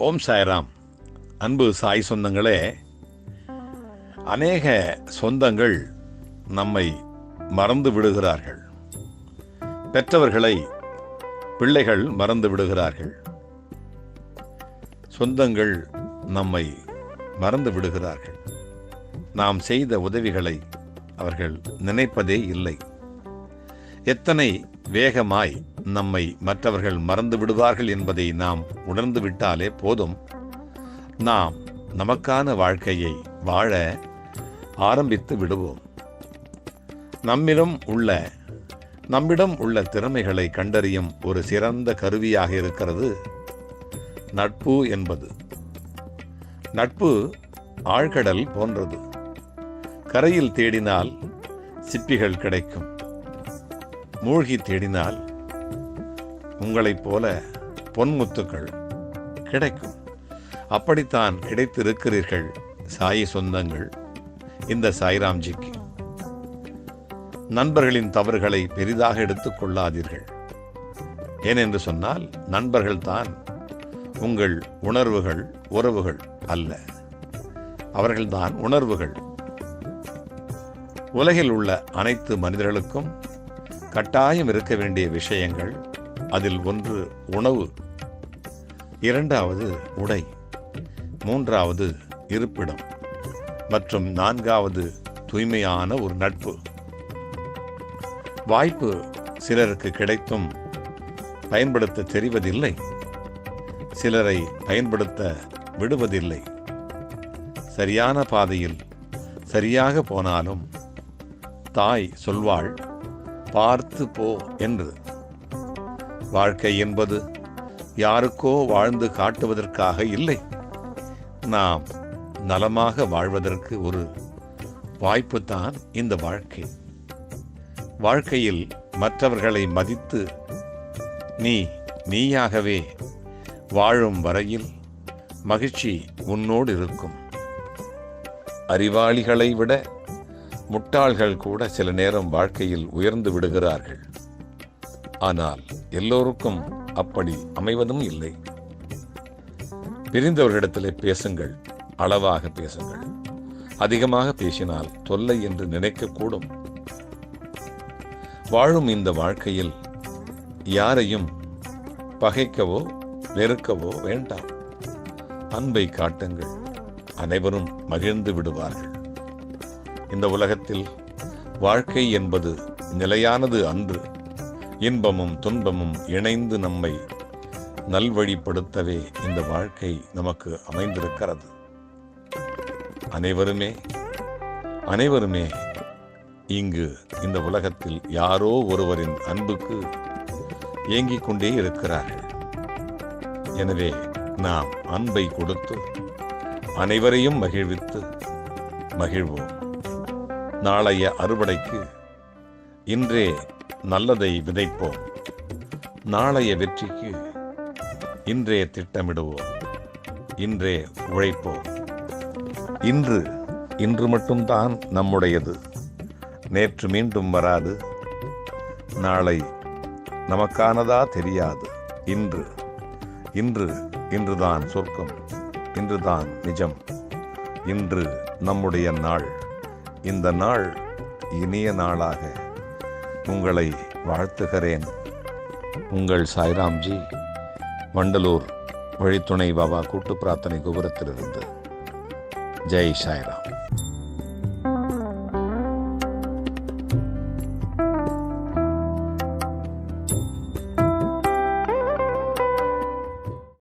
ஓம் சாய்ராம். அன்பு சாய் சொந்தங்களே அநேக சொந்தங்கள் நம்மை மறந்து விடுகிறார்கள். பெற்றவர்களை பிள்ளைகள் மறந்து விடுகிறார்கள். சொந்தங்கள் நம்மை மறந்து விடுகிறார்கள். நாம் செய்த உதவிகளை அவர்கள் நினைப்பதே இல்லை. எத்தனை வேகமாய் நம்மை மற்றவர்கள் மறந்து விடுவார்கள் என்பதை நாம் உணர்ந்து விட்டாலே போதும். நாம் நமக்கான வாழ்க்கையை வாழ ஆரம்பித்து விடுவோம். நம்மிடம் உள்ள நம்மிடம் உள்ள திறமைகளை கண்டறியும் ஒரு சிறந்த கருவியாக இருக்கிறது நட்பு என்பது. நட்பு ஆழ்கடல் போன்றது. கரையில் தேடினால் சிப்பிகள் கிடைக்கும். மூழ்கி தேடினால் உங்களைப் போல பொன்முத்துக்கள் கிடைக்கும். அப்படித்தான் கிடைத்திருக்கிறீர்கள் சாயி சொந்தங்கள் இந்த சாய்ராம்ஜிக்கு. நண்பர்களின் தவறுகளை பெரிதாக எடுத்துக் கொள்ளாதீர்கள். ஏனென்று சொன்னால் நண்பர்கள் தான் உங்கள் உணர்வுகள் உறவுகள் அல்ல. அவர்கள்தான் உணர்வுகள். உலகில் உள்ள அனைத்து மனிதர்களுக்கும் கட்டாயம் இருக்க வேண்டிய விஷயங்கள் அதில் ஒன்று உணவு இரண்டாவது உடை மூன்றாவது இருப்பிடம் மற்றும் நான்காவது தூய்மையான ஒரு நட்பு. வாய்ப்பு சிலருக்கு கிடைத்தும் பயன்படுத்த தெரிவதில்லை சிலரை பயன்படுத்த விடுவதில்லை. சரியான பாதையில் சரியாக போனாலும் தாய் சொல்வாள் பார்த்து போ என்று வாழ்க்கை என்பது யாருக்கோ வாழ்ந்து காட்டுவதற்காக இல்லை. நாம் நலமாக வாழ்வதற்கு ஒரு வாய்ப்பு தான் இந்த வாழ்க்கை. வாழ்க்கையில் மற்றவர்களை மதித்து நீ நீயாகவே வாழும் வரையில் மகிழ்ச்சி உன்னோடு இருக்கும். அறிவாளிகளை விட முட்டாள்கள் கூட சில நேரம் வாழ்க்கையில் உயர்ந்து விடுகிறார்கள். ஆனால் எல்லோருக்கும் அப்படி அமைவதும் இல்லை. பிரிந்தவர்களிடத்திலே பேசுங்கள் அளவாக பேசுங்கள். அதிகமாக பேசினால் தொல்லை என்று நினைக்கக்கூடும். வாழும் இந்த வாழ்க்கையில் யாரையும் பகைக்கவோ வெறுக்கவோ வேண்டாம். அன்பை காட்டுங்கள் அனைவரும் மகிழ்ந்து விடுவார்கள். இந்த உலகத்தில் வாழ்க்கை என்பது நிலையானது அன்று. இன்பமும் துன்பமும் இணைந்து நம்மை நல்வழிப்படுத்தவே இந்த வாழ்க்கை நமக்கு அமைந்திருக்கிறது. அனைவருமே அனைவருமே இங்கு இந்த உலகத்தில் யாரோ ஒருவரின் அன்புக்கு ஏங்கிக் கொண்டே இருக்கிறார்கள். எனவே நாம் அன்பை கொடுத்து அனைவரையும் மகிழ்வித்து மகிழ்வோம். நாளைய அறுவடைக்கு இன்றே நல்லதை விதைப்போம். நாளைய வெற்றிக்கு இன்றே திட்டமிடுவோம். இன்றே உழைப்போம். இன்று இன்று மட்டும்தான் நம்முடையது. நேற்று மீண்டும் வராது. நாளை நமக்கானதா தெரியாது. இன்று இன்று இன்றுதான் சொர்க்கம். இன்றுதான் நிஜம். இன்று நம்முடைய நாள். இந்த நாள் இனிய நாளாக உங்களை வாழ்த்துகிறேன். உங்கள் சாய்ராம்ஜி வண்டலூர் வழித்துணை பாபா கூட்டு பிரார்த்தனை கோபுரத்திலிருந்து. ஜெய் சாய்ராம்.